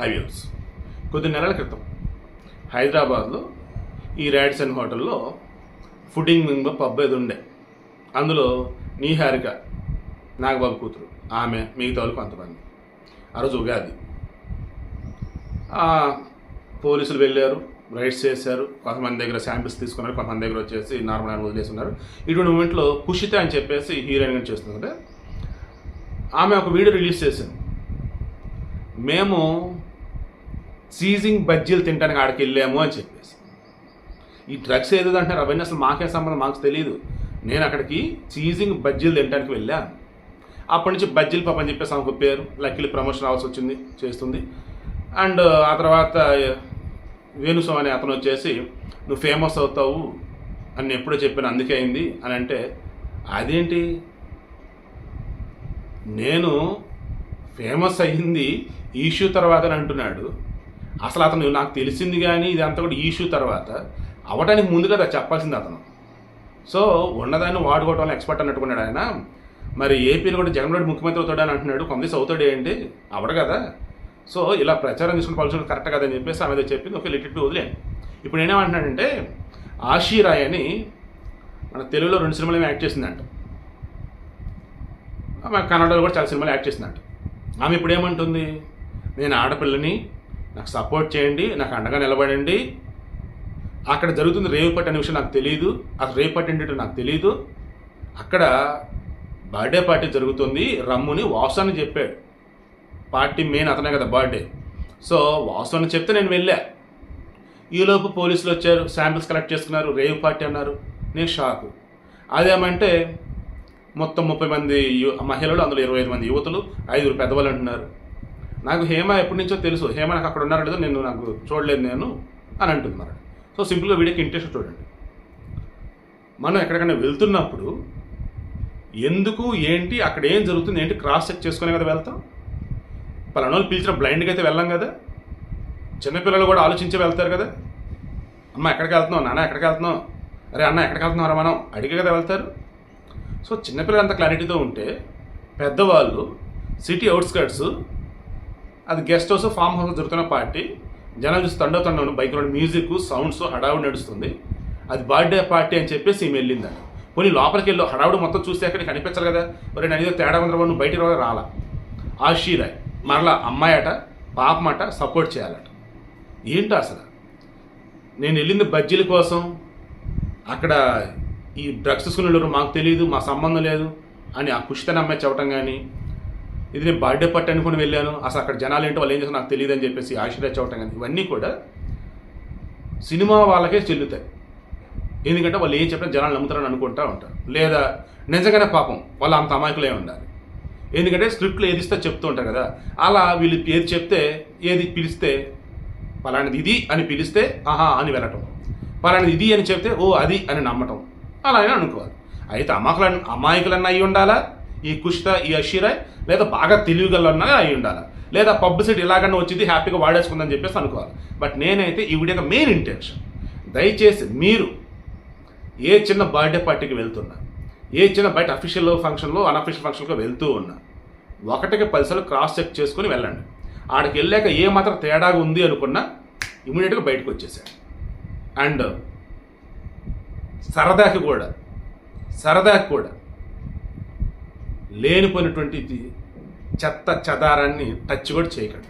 Highways కొద్ది నెలల క్రితం హైదరాబాద్లో ఈ ర్యాడ్సన్ హోటల్లో ఫుడింగ్ మింగ్ పబ్ ఏది ఉండే. అందులో నీహారిక నాగబాబు కూతురు. ఆమె మిగతా వాళ్ళు కొంతమంది. ఆ రోజు ఉగాది. పోలీసులు వెళ్ళారు రైడ్స్ చేశారు కొంతమంది దగ్గర శాంపిల్స్ తీసుకున్నారు కొంతమంది దగ్గర వచ్చేసి నార్మల్ అని వదిలేస్తున్నారు ఇటువంటి మూమెంట్లో కుషిత అని చెప్పేసి హీరోయిన్గా చేస్తుంది ఆమె ఒక వీడియో రిలీజ్ చేసింది. మేము సీజింగ్ బజ్జీలు తినడానికి ఆడికి వెళ్ళాము అని చెప్పేసి. ఈ డ్రగ్స్ ఏదో అంటారు అవన్నీ అసలు మాకే సంబంధం మాకు తెలియదు నేను అక్కడికి చీజింగ్ బజ్జీలు తినడానికి వెళ్ళాను. అప్పటి నుంచి బజ్జీలు పాప అని చెప్పేసి ఆమెకు పేరు. లక్కీలు ప్రమోషన్ రావాల్సి వచ్చింది చేస్తుంది. అండ్ ఆ తర్వాత వేణుసం అనే అతను వచ్చేసి నువ్వు ఫేమస్ అవుతావు అని ఎప్పుడో చెప్పాను అందుకే అయింది అని అంటే అదేంటి? నేను ఫేమస్ అయ్యింది ఈష్యూ తర్వాత అని అంటున్నాడు. అసలు అతను నాకు తెలిసింది కానీ ఇదంతా కూడా ఇష్యూ తర్వాత అవటానికి ముందు కదా చెప్పాల్సింది అతను. సో ఉన్నదాన్ని వాడుకోవటం వల్ల ఎక్స్పర్ట్ అన్నట్టుకున్నాడు ఆయన. మరి ఏపీలో కూడా జగన్ రెడ్డి ముఖ్యమంత్రి అవుతాడని అంటున్నాడు. కొంత అవుతాడు ఏంటి? అవడు కదా. సో ఇలా ప్రచారం తీసుకుని పలుచుడు కరెక్ట్ కదని చెప్పేసి ఆమె చెప్పింది. ఒక లిటిట్ వదిలేండి ఇప్పుడు నేనేమంటున్నాడంటే ఆషీరాయ్ అని మన తెలుగులో రెండు సినిమాలు యాక్ట్ చేసిందంట. ఆమె కన్నడలో కూడా చాలా సినిమాలు యాక్ట్ చేసిందంట. ఆమె ఇప్పుడు ఏమంటుంది? నేను ఆడపిల్లని నాకు సపోర్ట్ చేయండి నాకు అండగా నిలబడండి. అక్కడ జరుగుతుంది రేవు పట్టి అనే విషయం నాకు తెలియదు అసలు రేవు పట్టి ఏంటంటే నాకు తెలియదు అక్కడ బర్త్డే పార్టీ జరుగుతుంది. రమ్ముని వాసు అని చెప్పాడు. పార్టీ మెయిన్ అతనే కదా బర్త్డే. సో వాసు అని చెప్తే నేను వెళ్ళా. ఈలోపు పోలీసులు వచ్చారు శాంపిల్స్ కలెక్ట్ చేసుకున్నారు రేవ్ పార్టీ అన్నారు. నేను షాకు అదేమంటే మొత్తం ముప్పై మంది మహిళలు అందులో ఇరవై ఐదు మంది యువతులు ఐదుగురు పెద్దవాళ్ళు అంటున్నారు. నాకు హేమ ఎప్పటి నుంచో తెలుసు. హేమ నాకు అక్కడ ఉన్నారో లేదో నేను నాకు చూడలేదు నేను అని అంటుంది మరి సో సింపుల్గా వీడియోకి ఇంట్రెస్ట్ చూడండి. మనం ఎక్కడికైనా వెళ్తున్నప్పుడు ఎందుకు ఏంటి అక్కడ ఏం జరుగుతుంది ఏంటి క్రాస్ చెక్ చేసుకునే కదా వెళ్తాం? పలానోళ్ళు పిలిచిన బ్లైండ్గా అయితే వెళ్ళాం కదా? చిన్నపిల్లలు కూడా ఆలోచించి వెళ్తారు కదా? అమ్మ ఎక్కడికి వెళ్తున్నావు? నాన్న ఎక్కడికి వెళ్తున్నావు? అరే అన్న ఎక్కడికి వెళ్తున్నారా మనం? అడిగే కదా వెళ్తారు. సో చిన్నపిల్లలు అంత క్లారిటీతో ఉంటే పెద్దవాళ్ళు సిటీ అవుట్స్కట్స్ అది గెస్ట్ హౌస్ ఫామ్ హౌస్ జరుగుతున్న పార్టీ జనం చూసి తండో తండో బైక్లో మ్యూజిక్ సౌండ్స్ హడావుడి నడుస్తుంది. అది బర్త్డే పార్టీ అని చెప్పేసి ఈమె వెళ్ళిందని పోనీ లోపలికి వెళ్ళి హడావుడు మొత్తం చూస్తే అక్కడ కనిపించాలి కదా? మరి నేను ఏదో తేడా ఉందరా నువ్వు బయటికి రావాలి రాలా. ఆశీరాయ్ మరలా అమ్మాయి అట పాపమట సపోర్ట్ చేయాలట. ఏంటో అసలు? నేను వెళ్ళింది బజ్జీల కోసం. అక్కడ ఈ డ్రగ్స్ తీసుకునే మాకు తెలియదు మా సంబంధం లేదు అని ఆ కుషితన అమ్మాయి చెప్పడం కానీ ఇది నేను బర్త్డే పట్టు అనుకుని వెళ్ళాను. అసలు అక్కడ జనాలు ఏంటో వాళ్ళు ఏం చేస్తారో నాకు తెలియదు అని చెప్పేసి ఆశీర్వాద చెప్పడం కానీ ఇవన్నీ కూడా సినిమా వాళ్ళకే చెల్లుతాయి. ఎందుకంటే వాళ్ళు ఏం చెప్పినా జనాలు నమ్ముతారని అనుకుంటా ఉంటారు. లేదా నిజంగానే పాపం వాళ్ళు అంత అమాయకులే ఉండాలి. ఎందుకంటే స్క్రిప్ట్లో ఏది ఇస్తే చెప్తూ ఉంటారు కదా. అలా వీళ్ళు ఏది చెప్తే ఏది పిలిస్తే పలానిది ఇది అని పిలిస్తే ఆహా అని వెళ్ళటం. పలానిది ఇది అని చెప్తే ఓ అది అని నమ్మటం. అలా అనుకోవాలి. అయితే అమాయకులన్న అమాయకులన్నా అయి ఉండాలా? ఈ కుష్త ఈ అషీరాయ్ లేదా బాగా తెలివిగలన్నా అయి ఉండాలి. లేదా పబ్లిసిటీ ఇలాగన్నా వచ్చింది హ్యాపీగా వాడేసుకుందని చెప్పేసి అనుకోవాలి. బట్ నేనైతే ఈ వీడియో మెయిన్ ఇంటెన్షన్ దయచేసి మీరు ఏ చిన్న బర్త్డే పార్టీకి వెళ్తున్నా ఏ చిన్న బయట అఫీషియల్ ఫంక్షన్లో అన్అఫీషియల్ ఫంక్షన్లో వెళ్తూ ఉన్నా ఒకటికి పదిసార్లు క్రాస్ చెక్ చేసుకుని వెళ్ళండి. ఆడికి వెళ్ళాక ఏ మాత్రం తేడాగా ఉంది అనుకున్నా ఇమీడియట్గా బయటకు వచ్చేసాడు అండ్ సరదాకి కూడా సరదాకి కూడా లేనిపోయినటువంటి చెత్త చెదారాన్ని టచ్ కూడా చేయకండి.